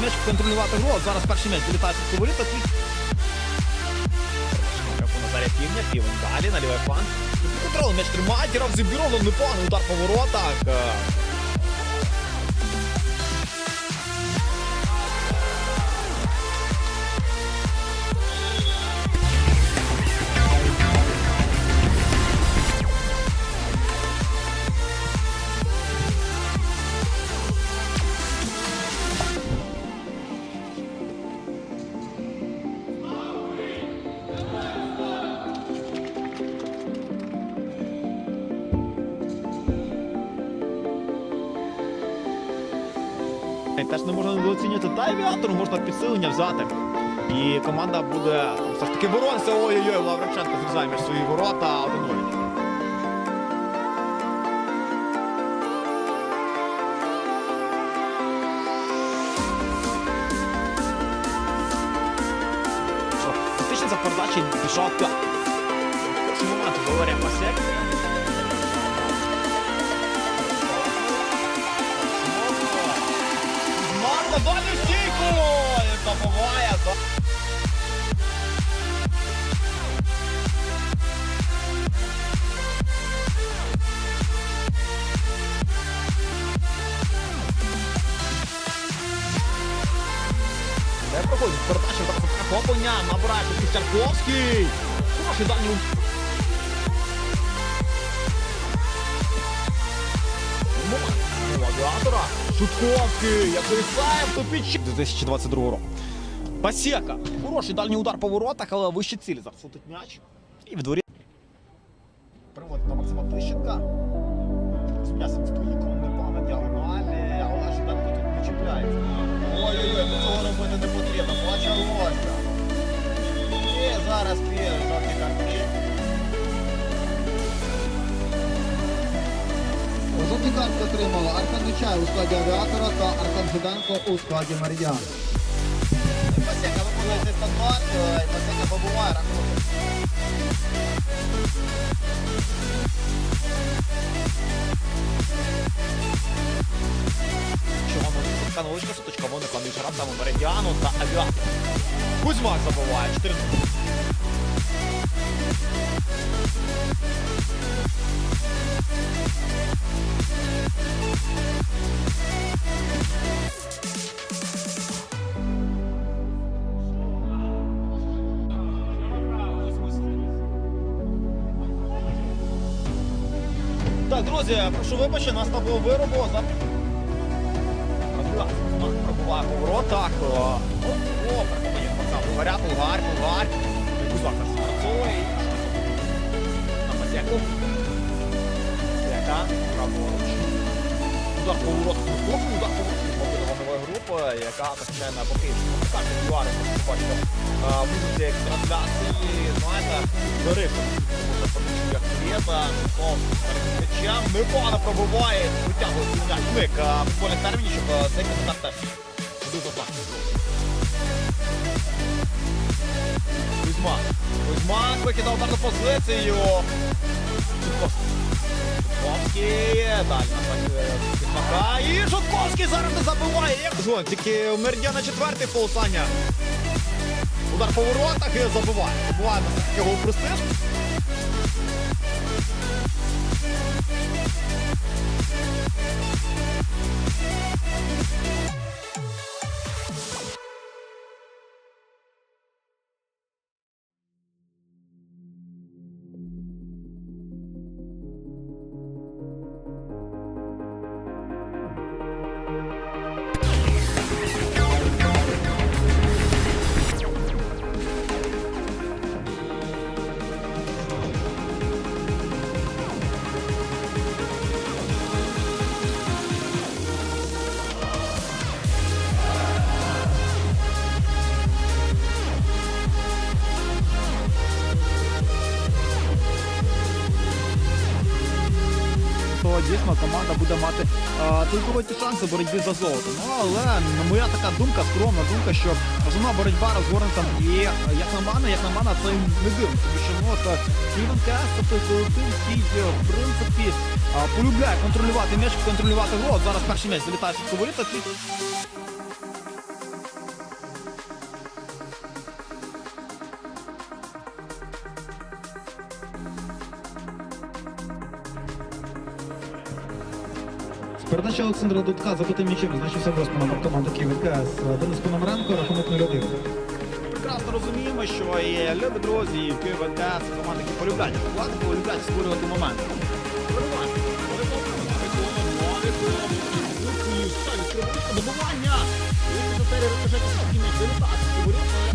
м'яч, контролювати гру. От Зараз перший м'яч долітає з коваліта. Назаря Півня, Півень далі на лівий фланг. Контроль м'яч тримає, Дірав зібіров, непоганий удар по воротах. Теж не можна недооцінювати. Та авіатору можна підсилення взяти. І команда буде все ж таки боротися. Ой-ой-ой, Лавриченко зрізає між свої ворота 1-0. Що, Фактично за передачі пішов Валерія Масек. Марта далі в стійку! Забуває. Не проходить передача захоплення. Набирає тут Чарковський. Хороший дальній авіатора. Шутковський, як вирісає в 2022 року. Пасєка. Хороший дальній удар по воротах, але вище цілі. Зараз летить м'яч. І в дворі. Приводить до Максима Тищенка. З м'ясом стоїком непогано діагоналі, але Жиданко тут не чіпляється. Ой-ой-ой, ну цього робити не потрібно. Почалося. І зараз п'є жовті картки. Жовті картки отримали Аркан Нечай у складі авіатора та Аркан Жиданко у складі Меридіан. Пасека виконує цей стандарт, е, і Пасека побуває рахунок. Чого може Сутка Новичка, суточка Моника між гравцями Меридіану та Авіатор. Кузьмак забуває 4 Так, друзі, прошу вибачення, нас там було виробу. Пробуває по воротах. О, о, о, пацан. Булгаря, Булгар, Булгар. Кузьмак зараз спрацьовує. На Пасеку. Пасека, праворуч. Удар по воротах. Глибокий удар по воротах. Мобільного нової групи, яка починає на боки. Карти Юари, ви бачите, в музиці трансляції, знаєте, дорифи. Як Свєта, Микол, перед непогано пробиває, витягує м'яч. Мик, футбольний термін, щоб е, цей контакт туди заплатити. Кузьма. Кузьма викидав ударну позицію. Шутковський. Далі на е, І Шутковський зараз не забиває. Як тільки Мердя на четвертий полосання. Удар по воротах і забиває. Забиває на його престиж. Буде мати е, цілковиті шанси боротьби за золото. Ну але моя така думка, скромна думка, що основна боротьба розгорнута і е, як на мене, як на мене, це не дивно, тому що ну от Ківен Кес, це той колектив, який е, в принципі е, полюбляє контролювати м'яч, контролювати гру. Зараз перший м'яч залітає від фаворита. Передача Олександра Дудка забитим м'ячем значився номер команди Київ КС. Денис Пономаренко, рахунок 0-1. Прекрасно розуміємо, що і любі друзі, і КВК це команди, які полюбляють атакувати, полюбляють створювати моменти. Добування! І після серії рикошетів все-таки м'яч вилітає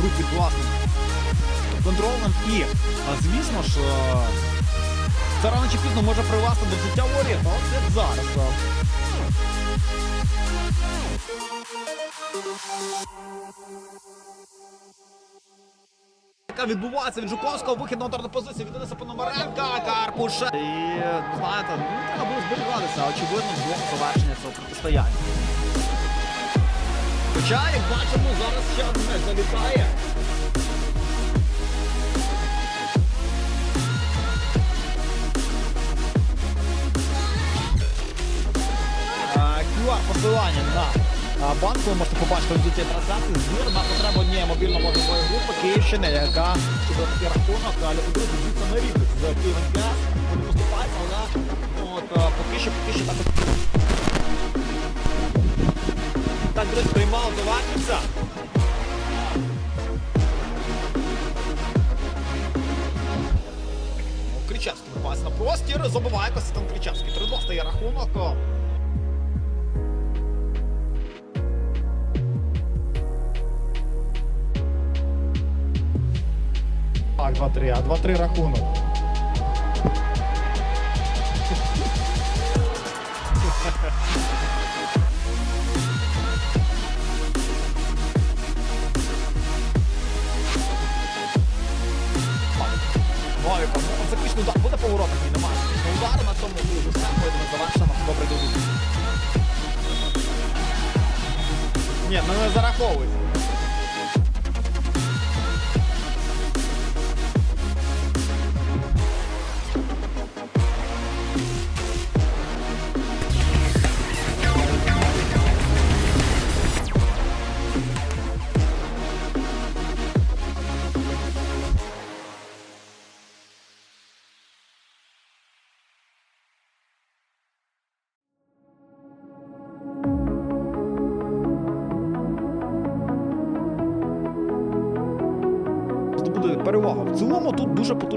в групі власним контролем. І, звісно ж, е, це рано чи пізно може привести до життя воріт, але це зараз. Яка відбувається від Жуковського, вихід на ударну позицію від Дениса Пономаренка, Карпуша. І, знаєте, ну, треба було зберігатися, очевидно, до завершення цього протистояння. Хоча, бачимо, зараз ще м'яч залітає. QR посилання на а, банк, ви можете побачити в цієї трансляції збір на потребу однієї мобільно-вогневої групи Київщини, яка чудо такий рахунок, друзі, звідси на рівних з Кляс. Вони поступають, але от, поки що, поки що так. Так, друзі, приймав, завершився. Ну, Кричевський випасть на простір, забиває Костянтин Кричевський. 3-2 стає рахунок. Так, 2-3, а 2-3 рахунок. Заключний удар, буде поворотом, ні, немає. Удар на цьому дуже все, поїдемо завершено, добре дивіться. Ні, ну не зараховують.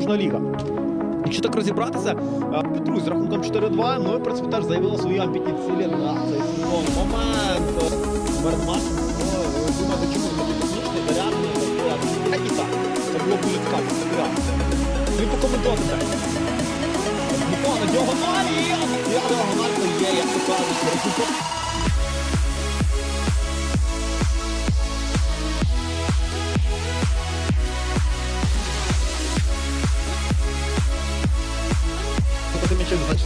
Потужна ліга. Якщо так розібратися, е, Петрусь з рахунком 4-2, ну і принципі теж заявила свої амбітні цілі на цей сезон. Момент е. Ну, ви думаєте, чому не технічний, зарядний, а і так. Це було дуже цікаво, покоментуйте так. Микола на діагоналі, а діагональка є, як то кажуть,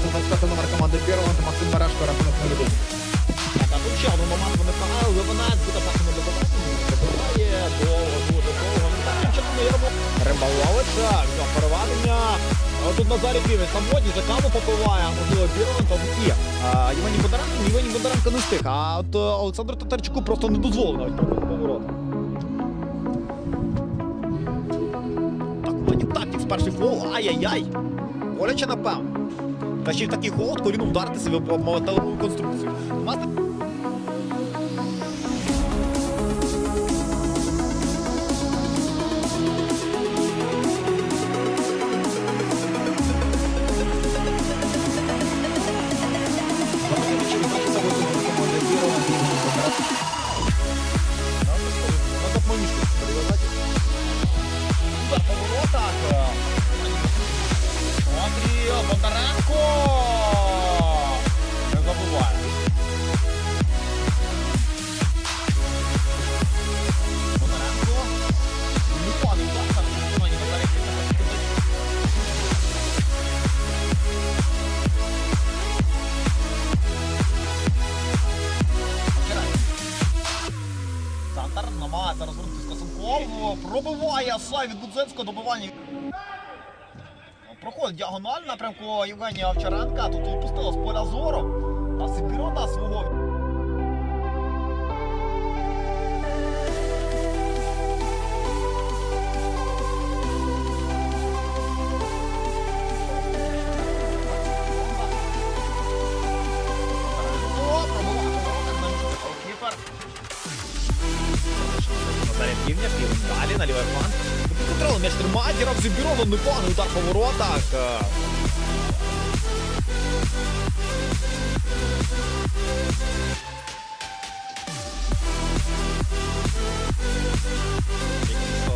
25 номер команди це Максим Мерешко, рахунок на людей. Так, а ще один момент вони програли, Левинець буде пасами до побачення, добиває, довго, дуже довго, ну все, переведення. Тут Назарій Півець самотній, за каву попиває, можливо, Бірлантом і а, Євгеній Бондаренко, Євгеній Бондаренко не встиг, а от е, Олександру Татарчуку просто не дозволено навіть поворот. Так, вроді тактик з перший фол, ай-яй-яй. Боляче напевно. Та ще й в такий холод коліном вдарити себе по металеву конструкцію. Сай від Будзинського добивання. Проходить діагональ напрямку Євгенія Овчаренка, тут упустила з поля зору, а Сибірона свого Зібіров, непоганий удар по воротах. Е,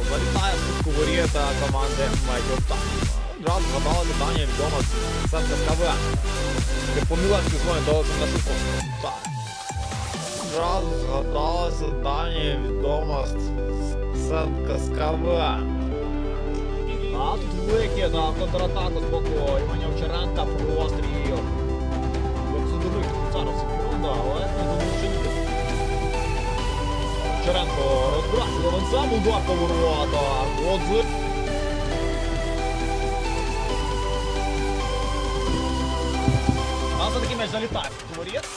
Залітає в воріт команди Майдоптан. Одразу згадали питання відомо з СКВ. Як помилацький дзвонить до Шуковського. Так. Одразу згадалося дані відомо з СКВ. А тут великі на контратаку Іваня Овчаренка простріл. Як задумив зараз секунда, але не замовчені. Овчаренко розбрасує він сам удар по воротах. От А за такий м'яч залітає в воріт.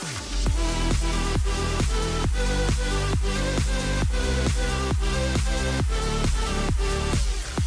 Це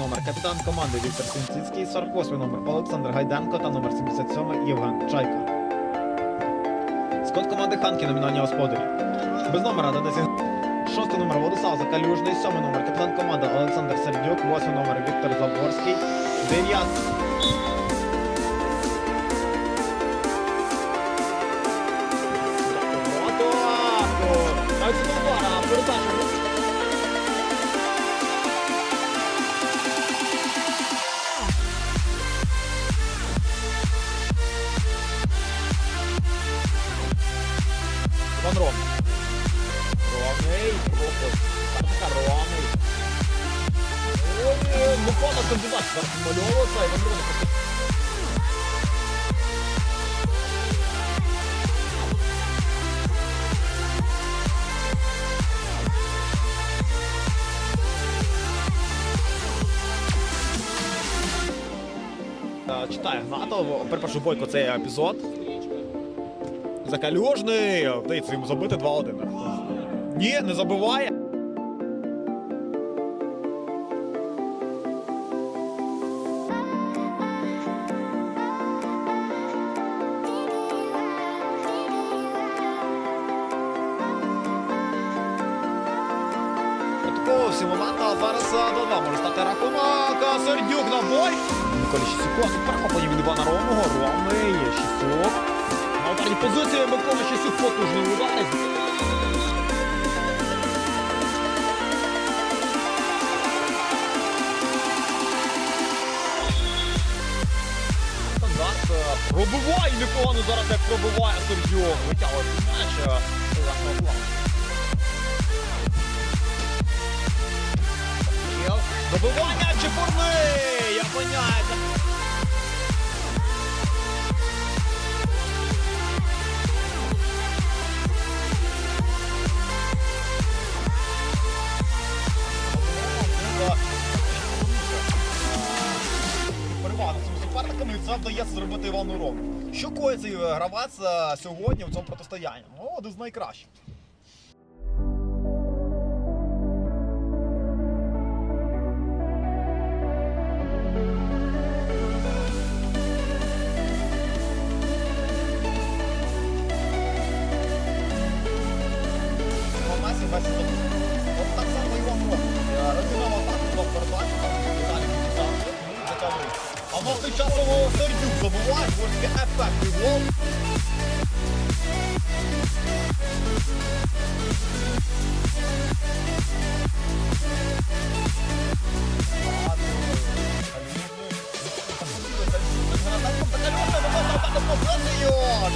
номер капітан команди Віктор Сінціцький, 48 номер Олександр Гайденко та номер 77 Євген Чайка. Скот команди Ханки номінальні господарі. Без номера та 10. Шостий номер Владислав Закалюжний, сьомий номер капітан команди Олександр Сердюк, восьмий номер Віктор Заборський, дев'ятий. Гнатов. Перепрошую Бойко цей епізод. Закалюжний. Вдається йому забити 2-1. Ні, не забиває. Такого всі моменту, а зараз е, до два може стати рахунок. Сердюк на бой. Миколі Щісюко, перехоплення від Івана Ромого. Ромний, Щісюк. На ударній позиції Микола Щісюк потужний удар. Е, пробиває непогано зараз, як пробиває Сердюк. Витягує м'яч. е, з Добивання Чепурний! Я поняття. Перевага цими суперниками і це вдається зробити Івану Рому. Що цей е, гравець е, сьогодні в цьому протистоянні? Ну, один з найкращих. Ronaldo kazanıyor.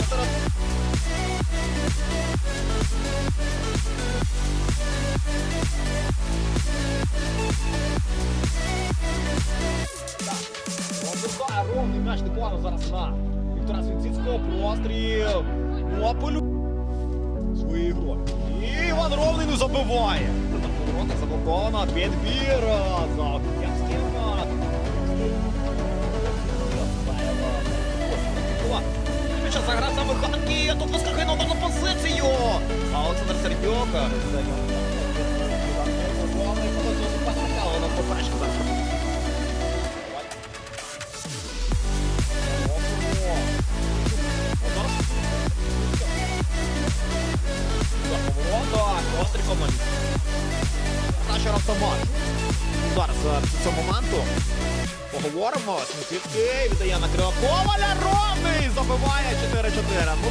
Обиває ровний м'яч непогано зараз на Віктора Свінцицького. Простріл. Ну, а полю... І Іван Ровний не забиває. Ворота. Підбір. Так. Міча заграв за Миханки, тут вискакує на ударну позицію. А Олександр Сердюк. Зараз. Поворота, Костриком. Наш автомат. Зараз е, після цього моменту поговоримо. Сміхівки віддає на крила Коваля ровний! Забиває 4-4. Ну...